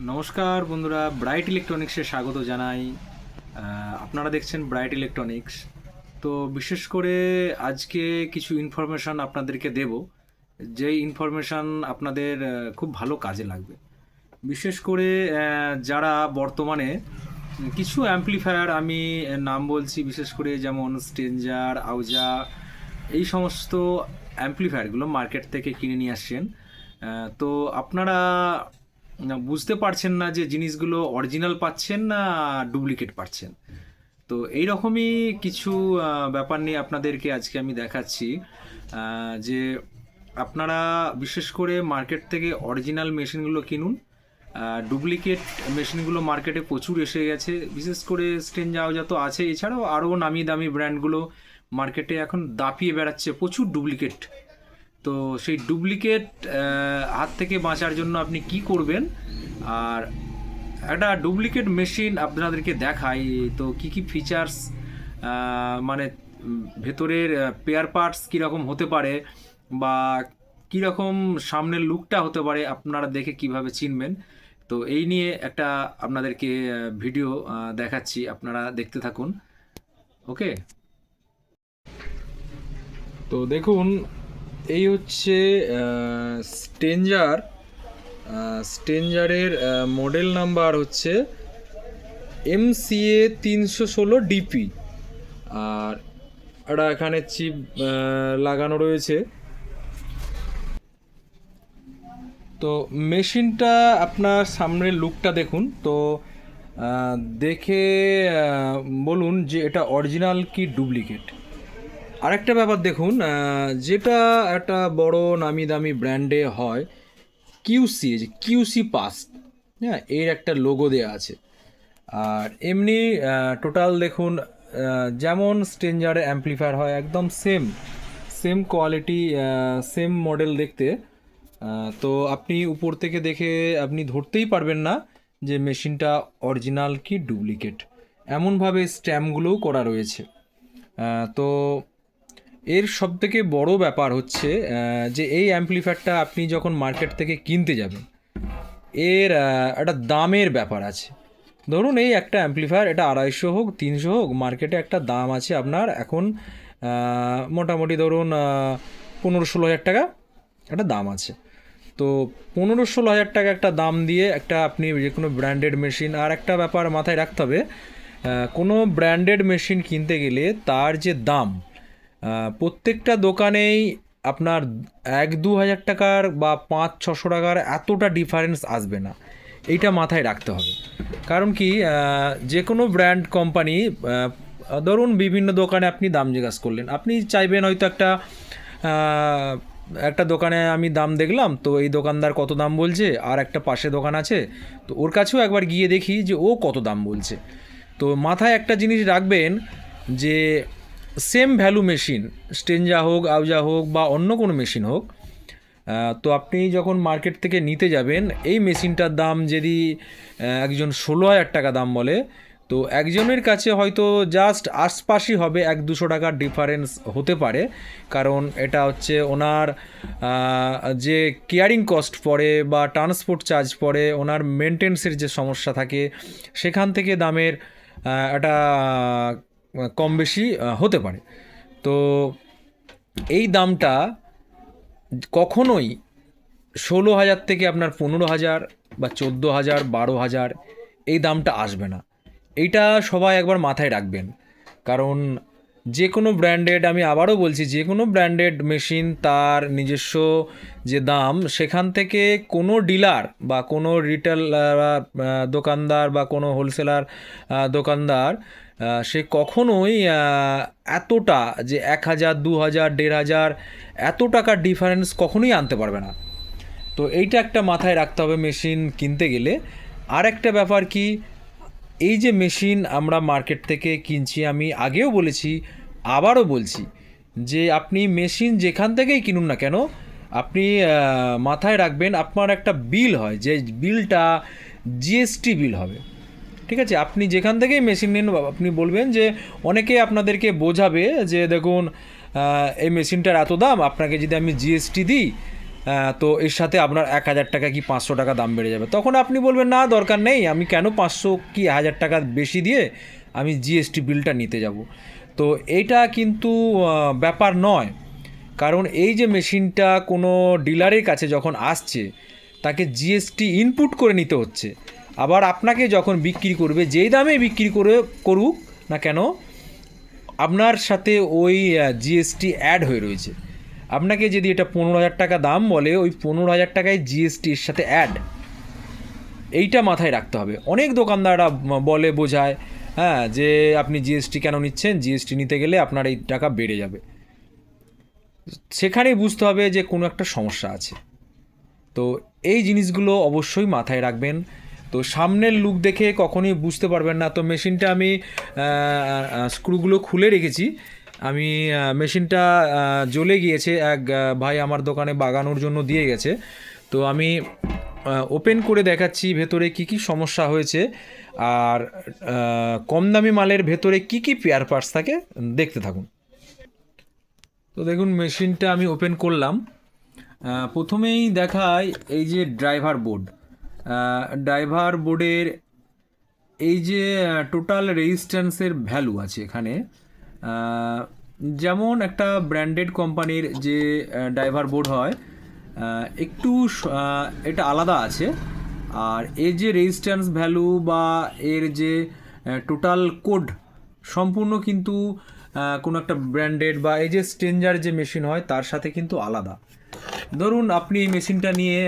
নমস্কার বন্ধুরা ব্রাইট ইলেকট্রনিক্সে স্বাগত জানাই। আপনারা দেখছেন ব্রাইট ইলেকট্রনিক্স তো বিশেষ করে আজকে কিছু ইনফরমেশান আপনাদেরকে দেব। যেই ইনফরমেশান আপনাদের খুব ভালো কাজে লাগবে। বিশেষ করে যারা বর্তমানে কিছু অ্যাম্পলিফায়ার আমি নাম বলছি, বিশেষ করে যেমন স্টেঞ্জার আউজা এই সমস্ত অ্যাম্পলিফায়ারগুলো মার্কেট থেকে কিনে নিয়ে আসছেন। তো আপনারা বুঝতে পারছেন না যে জিনিসগুলো অরিজিনাল পাচ্ছেন না ডুপ্লিকেট পাচ্ছেন। তো এই রকমই কিছু ব্যাপার নিয়ে আপনাদেরকে আজকে আমি দেখাচ্ছি যে আপনারা বিশেষ করে মার্কেট থেকে অরিজিনাল মেশিনগুলো কিনুন ডুপ্লিকেট মেশিনগুলো মার্কেটে প্রচুর এসে গেছে। বিশেষ করে স্টেঞ্জাওজা তো আছে, এছাড়াও আরও নামি দামি ব্র্যান্ডগুলো মার্কেটে এখন দাপিয়ে বেড়াচ্ছে, প্রচুর ডুপ্লিকেট তো সেই ডুপ্লিকেট হাত থেকে বাঁচার জন্য আপনি কি করবেন? আর একটা ডুপ্লিকেট মেশিন আপনাদেরকে দেখাই, তো কি কি ফিচার্স মানে ভেতরের পেয়ার পার্টস কীরকম হতে পারে বা কীরকম সামনের লুকটা হতে পারে আপনারা দেখে কীভাবে চিনবেন? তো এই নিয়ে একটা আপনাদেরকে ভিডিও দেখাচ্ছি, আপনারা দেখতে থাকুন। ওকে তো দেখুন এই হচ্ছে স্টেঞ্জার স্টেঞ্জারের মডেল নাম্বার হচ্ছে এম এমসিএ তিনশো ষোলো ডিপি আর একটা এখানে চিপ লাগানো রয়েছে। তো মেশিনটা আপনার সামনের লুকটা দেখুন। তো দেখে বলুন যে এটা অরিজিনাল কি ডুপ্লিকেট আরেকটা ব্যাপার দেখুন যেটা একটা বড় নামি দামি ব্র্যান্ডে হয় কিউসি যে কিউসি পাস হ্যাঁ এর একটা লোগো দেওয়া আছে। আর এমনি টোটাল দেখুন যেমন স্টেঞ্জারে অ্যাম্পলিফায়ার হয়, একদম same same quality same model দেখতে। তো আপনি উপর থেকে দেখে আপনি ধরতেই পারবেন না যে মেশিনটা অরিজিনাল কি ডুপ্লিকেট এমনভাবে স্ট্যাম্পগুলোও করা রয়েছে। তো এর সবথেকে বড় ব্যাপার হচ্ছে যে এই অ্যাম্পলিফায়ারটা আপনি যখন মার্কেট থেকে কিনতে যাবেন, এর একটা দামের ব্যাপার আছে। ধরুন এই একটা অ্যাম্পলিফায়ার এটা আড়াইশো হোক, তিনশো হোক মার্কেটে একটা দাম আছে আপনার এখন মোটামুটি ধরুন পনেরো ষোলো হাজার টাকা একটা দাম আছে। তো পনেরো ষোলো হাজার টাকা একটা দাম দিয়ে একটা আপনি যে কোনো ব্র্যান্ডেড মেশিন আর একটা ব্যাপার মাথায় রাখতে হবে কোনো ব্র্যান্ডেড মেশিন কিনতে গেলে তার যে দাম প্রত্যেকটা দোকানেই আপনার এক দু হাজার টাকার বা পাঁচ ছশো টাকার এতটা ডিফারেন্স আসবে না। এইটা মাথায় রাখতে হবে। কারণ কি যে কোনো ব্র্যান্ড কোম্পানি ধরুন বিভিন্ন দোকানে আপনি দাম জিজ্ঞাসা করলেন। আপনি চাইবেন হয়তো একটা একটা দোকানে আমি দাম দেখলাম, তো এই দোকানদার কত দাম বলছে, আর একটা পাশে দোকান আছে, তো ওর কাছেও একবার গিয়ে দেখি যে ও কত দাম বলছে। তো মাথায় একটা জিনিস রাখবেন যে সেম ভ্যালু মেশিন স্টেঞ্জা হোক আউজা হোক বা অন্য কোনো মেশিন হোক তো আপনি যখন মার্কেট থেকে নিতে যাবেন, এই মেশিনটার দাম যদি একজন ষোলো হাজার টাকা দাম বলে, তো একজনের কাছে হয়তো জাস্ট আশপাশই হবে এক দুশো টাকার ডিফারেন্স হতে পারে। কারণ এটা হচ্ছে ওনার যে কেয়ারিং কস্ট পড়ে বা ট্রান্সপোর্ট চার্জ পড়ে, ওনার মেনটেন্সের যে সমস্যা থাকে, সেখান থেকে দামের একটা কম বেশি হতে পারে। তো এই দামটা কখনোই ষোলো হাজার থেকে আপনার পনেরো হাজার বা চোদ্দ হাজার, বারো হাজার এই দামটা আসবে না। এইটা সবাই একবার মাথায় রাখবেন। কারণ যে কোনো ব্র্যান্ডেড, আমি আবারও বলছি, যে কোনো ব্র্যান্ডেড মেশিন তার নিজস্ব যে দাম, সেখান থেকে কোনো ডিলার বা কোনো রিটেল দোকানদার বা কোনো হোলসেলার দোকানদার সে কখনোই এতটা যে এক হাজার, দু হাজার, দেড় হাজার, এত টাকার ডিফারেন্স কখনোই আনতে পারবে না। তো এইটা একটা মাথায় রাখতে হবে মেশিন কিনতে গেলে। আর একটা ব্যাপার কি, এই যে মেশিন আমরা মার্কেট থেকে কিনছি, আমি আগেও বলেছি, আবারও বলছি যে আপনি মেশিন যেখান থেকেই কিনুন না কেন, আপনি মাথায় রাখবেন আপনার একটা বিল হয়, যে বিলটা জিএসটি বিল হবে। ঠিক আছে? আপনি যেখান থেকেই মেশিন নিন আপনি বলবেন যে অনেকে আপনাদেরকে বোঝাবে যে দেখুন এই মেশিনটার এত দাম, আপনাকে যদি আমি জিএসটি দিই তো এর সাথে আপনার এক হাজার টাকা কি পাঁচশো টাকা দাম বেড়ে যাবে? তখন আপনি বলবেন, না, দরকার নেই। আমি কেন পাঁচশো কি হাজার টাকা বেশি দিয়ে আমি জিএসটি বিলটা নিতে যাব? তো এইটা কিন্তু ব্যাপার নয়। কারণ এই যে মেশিনটা কোনো ডিলারের কাছে যখন আসছে, তাকে জিএসটি ইনপুট করে নিতে হচ্ছে। আবার আপনাকে যখন বিক্রি করবে, যেই দামে বিক্রি করে, করুক না কেন, আপনার সাথে ওই জিএসটি অ্যাড হয়ে রয়েছে। আপনাকে যদি এটা পনেরো হাজার টাকা দাম বলে, ওই পনেরো হাজার টাকায় জিএসটির সাথে অ্যাড এইটা মাথায় রাখতে হবে। অনেক দোকানদাররা বলে, বোঝায় হ্যাঁ যে আপনি জিএসটি কেন নিচ্ছেন? জিএসটি নিতে গেলে আপনার এই টাকা বেড়ে যাবে। সেখানেই বুঝতে হবে যে কোনো একটা সমস্যা আছে। তো এই জিনিসগুলো অবশ্যই মাথায় রাখবেন। তো সামনের লুক দেখে কখনোই বুঝতে পারবেন না। তো মেশিনটা আমি স্ক্রুগুলো খুলে রেখেছি। আমি মেশিনটা জ্বলে গিয়েছে। এক ভাই আমার দোকানে বাগানোর জন্য দিয়ে গেছে। তো আমি ওপেন করে দেখাচ্ছি ভেতরে কি কি সমস্যা হয়েছে। আর কম দামি মালের ভেতরে কি কি পেয়ার পার্টস থাকে, দেখতে থাকুন। তো দেখুন মেশিনটা আমি ওপেন করলাম। প্রথমেই দেখায় এই যে ড্রাইভার বোর্ড ড্রাইভার বোর্ডের এই যে টোটাল রেজিস্ট্যান্সের ভ্যালু আছে এখানে যেমন একটা ব্র্যান্ডেড কোম্পানির যে ড্রাইভার বোর্ড হয় একটু এটা আলাদা আছে, আর এর যে রেজিস্ট্যান্স ভ্যালু বা এর যে টোটাল কোড সম্পূর্ণ কিন্তু কোনো একটা ব্র্যান্ডেড বা এই যে স্টেঞ্জার যে মেশিন হয়, তার সাথে কিন্তু আলাদা। ধরুন, আপনি এই মেশিনটা নিয়ে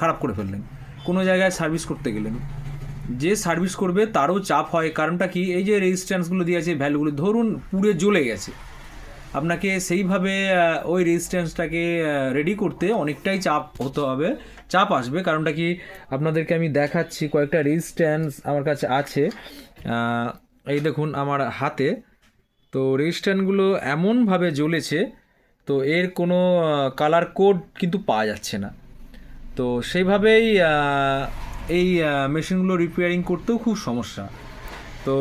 খারাপ করে ফেললেন। কোনো জায়গায় সার্ভিস করতে গেলেন। যে সার্ভিস করবে তারও চাপ হয়, কারণটা কি? এই যে রেজিস্ট্যান্সগুলো দিয়ে আছে ভ্যালুগুলো ধরুন পুড়ে জ্বলে গেছে। আপনাকে সেইভাবে ওই রেজিস্ট্যান্সটাকে রেডি করতে অনেকটাই চাপ হতে হবে, চাপ আসবে। কারণটা কি? আপনাদেরকে আমি দেখাচ্ছি কয়েকটা রেজিস্ট্যান্স আমার কাছে আছে। এই দেখুন আমার হাতে। তো রেজিস্ট্যান্সগুলো এমনভাবে জ্বলেছে, তো এর কোনো কালার কোড কিন্তু পাওয়া যাচ্ছে না। তো সেইভাবেই এই মেশিনগুলো রিপেয়ারিং করতেও খুব সমস্যা। তো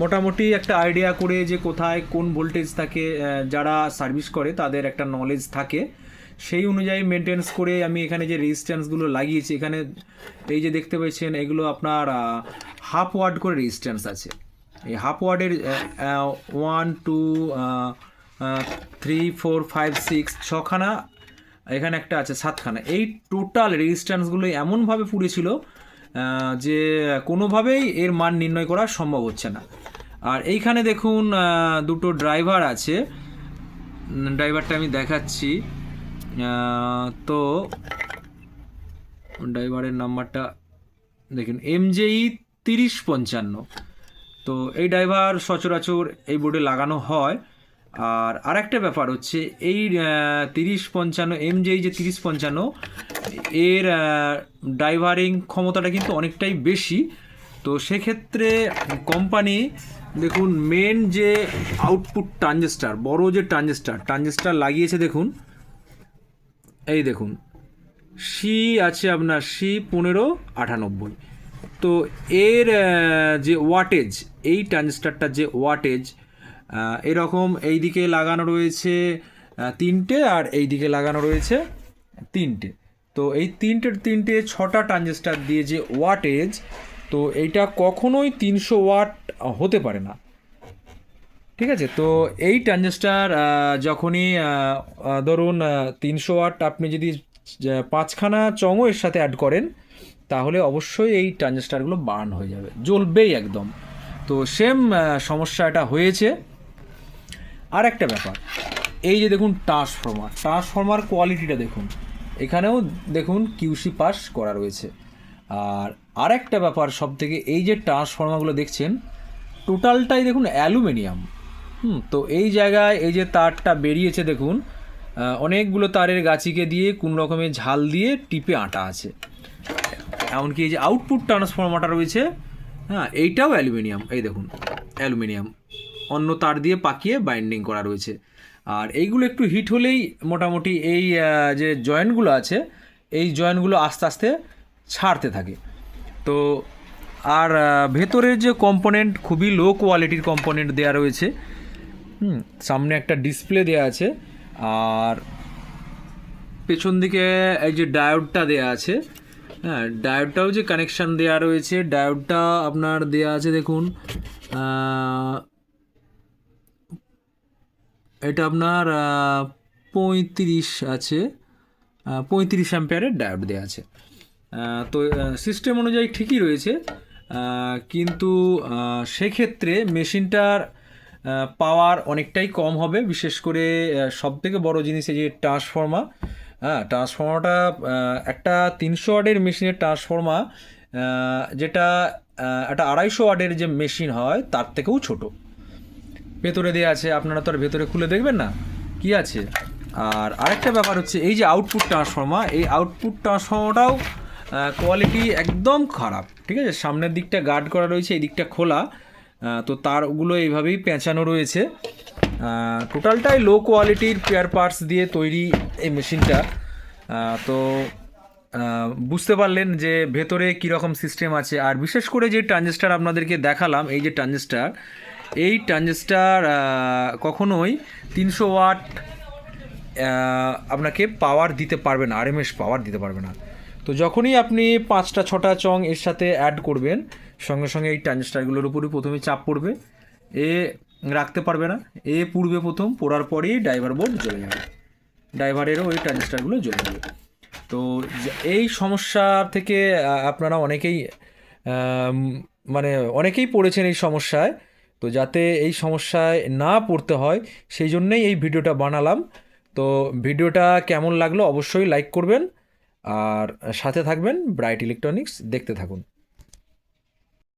মোটামুটি একটা আইডিয়া করে যে কোথায় কোন ভোল্টেজ থাকে যারা সার্ভিস করে, তাদের একটা নলেজ থাকে। সেই অনুযায়ী মেনটেন্স করে আমি এখানে যে রেজিস্ট্যান্সগুলো লাগিয়েছি, এখানে এই যে দেখতে পাচ্ছেন, এগুলো আপনার হাফ ওয়ার্ড করে রেজিস্ট্যান্স আছে। এই হাফ ওয়ার্ডের one two three four five six ছখানা এখানে একটা আছে সাতখানা। এই টোটাল রেজিস্ট্যান্সগুলো এমনভাবে পুড়েছিল যে কোনোভাবেই এর মান নির্ণয় করা সম্ভব হচ্ছে না। আর এইখানে দেখুন দুটো ড্রাইভার আছে। ড্রাইভারটা আমি দেখাচ্ছি। তো ড্রাইভারের নাম্বারটা দেখুন এমজেই তিরিশ পঞ্চান্ন। তো এই ড্রাইভার সচরাচর এই বোর্ডে লাগানো হয়। আর আরেকটা ব্যাপার হচ্ছে এই তিরিশ পঞ্চান্ন এমজেই যে তিরিশ পঞ্চান্ন, এর ড্রাইভারিং ক্ষমতাটা কিন্তু অনেকটাই বেশি। তো সেক্ষেত্রে কোম্পানি, দেখুন মেন যে আউটপুট ট্রানজিস্টার বড় যে ট্রানজিস্টার ট্রানজিস্টার লাগিয়েছে দেখুন। এই দেখুন সি আছে আপনার সি পনেরো আটানব্বই। তো এর যে ওয়াটেজ এই ট্রানজিস্টারটার যে ওয়াটেজ এরকম এই দিকে লাগানো রয়েছে তিনটে আর এই দিকে লাগানো রয়েছে তিনটে। তো এই তিনটে তিনটে ছটা ট্রানজিস্টার দিয়ে যে ওয়াটেজ তো এইটা কখনোই তিনশো ওয়াট হতে পারে না। ঠিক আছে? তো এই ট্রানজিস্টার যখনই ধরুন তিনশো ওয়াট আপনি যদি পাঁচখানা চঙও এর সাথে অ্যাড করেন, তাহলে অবশ্যই এই ট্রানজিস্টারগুলো বার্ন হয়ে যাবে, জ্বলবেই একদম। তো সেম সমস্যা এটা হয়েছে। আর একটা ব্যাপার। এই যে দেখুন ট্রান্সফর্মার ট্রান্সফর্মার কোয়ালিটিটা দেখুন। এখানেও দেখুন কিউসি পাস করা রয়েছে। আর আরেকটা ব্যাপার সব থেকে এই যে ট্রান্সফর্মারগুলো দেখছেন টোটালটাই দেখুন অ্যালুমিনিয়াম। হুম, তো এই জায়গায় এই যে তারটা বেরিয়েছে দেখুন অনেকগুলো তারের গাছিকে দিয়ে কোন রকমের ঝাল দিয়ে টিপে আটা আছে। এমনকি এই যে আউটপুট ট্রান্সফর্মারটা রয়েছে হ্যাঁ এইটাও অ্যালুমিনিয়াম। এই দেখুন, অ্যালুমিনিয়াম। অন্য তার দিয়ে পাকিয়ে বাইন্ডিং করা রয়েছে। আর এইগুলো একটু হিট হলেই মোটামুটি এই যে জয়েন্টগুলো আছে, এই জয়েন্টগুলো আস্তে আস্তে ছাড়তে থাকে। তো আর ভেতরের যে কম্পোনেন্ট খুবই লো কোয়ালিটির কম্পোনেন্ট দেওয়া রয়েছে। হুম, সামনে একটা ডিসপ্লে দেওয়া আছে। আর পেছন দিকে এই যে ডায়োডটা দেয়া আছে। হ্যাঁ ডায়োডটাও যে কানেকশান দেওয়া রয়েছে ডায়োডটা আপনার দেয়া আছে দেখুন এটা আপনার পঁয়ত্রিশ আছে। পঁয়ত্রিশ অ্যাম্পিয়ারের ডায়োড দেওয়া আছে। তো সিস্টেম অনুযায়ী ঠিকই রয়েছে। কিন্তু সেক্ষেত্রে মেশিনটার পাওয়ার অনেকটাই কম হবে। বিশেষ করে সব থেকে বড় জিনিস এই যে ট্রান্সফর্মার হ্যাঁ ট্রান্সফর্মারটা একটা তিনশো ওয়াটের মেশিনের ট্রান্সফর্মার যেটা একটা আড়াইশো ওয়াটের যে মেশিন হয়, তার থেকেও ছোটো। ভেতরে দেওয়া আছে, আপনারা তো আর ভেতরে খুলে দেখবেন না। কি আছে? আর আরেকটা ব্যাপার হচ্ছে, এই যে আউটপুট ট্রান্সফর্মার এই আউটপুট ট্রান্সফর্মারটাও কোয়ালিটি একদম খারাপ, ঠিক আছে? সামনের দিকটা গার্ড করা রয়েছে, এই দিকটা খোলা। তো তারগুলো এইভাবেই পেঁচানো রয়েছে। টোটালটাই লো কোয়ালিটির পেয়ার পার্টস দিয়ে তৈরি এই মেশিনটা তো বুঝতে পারলেন যে ভেতরে কীরকম সিস্টেম আছে। আর বিশেষ করে যে ট্রানজিস্টার আপনাদেরকে দেখালাম, এই যে ট্রানজিস্টার এই ট্রানজিস্টার কখনোই তিনশো ওয়াট আপনাকে পাওয়ার দিতে পারবে না আরএমএস পাওয়ার দিতে পারবে না। তো যখনই আপনি পাঁচটা, ছটা চং এর সাথে অ্যাড করবেন, সঙ্গে সঙ্গে এই ট্রানজিস্টারগুলোর উপরই প্রথমে চাপ পড়বে। এ রাখতে পারবে না, এ পূর্বে প্রথম, পড়ার পরেই ড্রাইভার বোর্ড জ্বলে যাবে। ড্রাইভারেরও ওই ট্রানজিস্টারগুলো জ্বলে যাবে। তো এই সমস্যা থেকে আপনারা অনেকেই মানে অনেকেই পড়েছেন এই সমস্যায়। তো যাতে এই সমস্যায় না পড়তে হয়, সেই জন্যেই এই ভিডিওটা বানালাম। তো ভিডিওটা কেমন লাগল অবশ্যই লাইক করবেন, আর সাথে থাকবেন ব্রাইট ইলেকট্রনিক্স দেখতে থাকুন।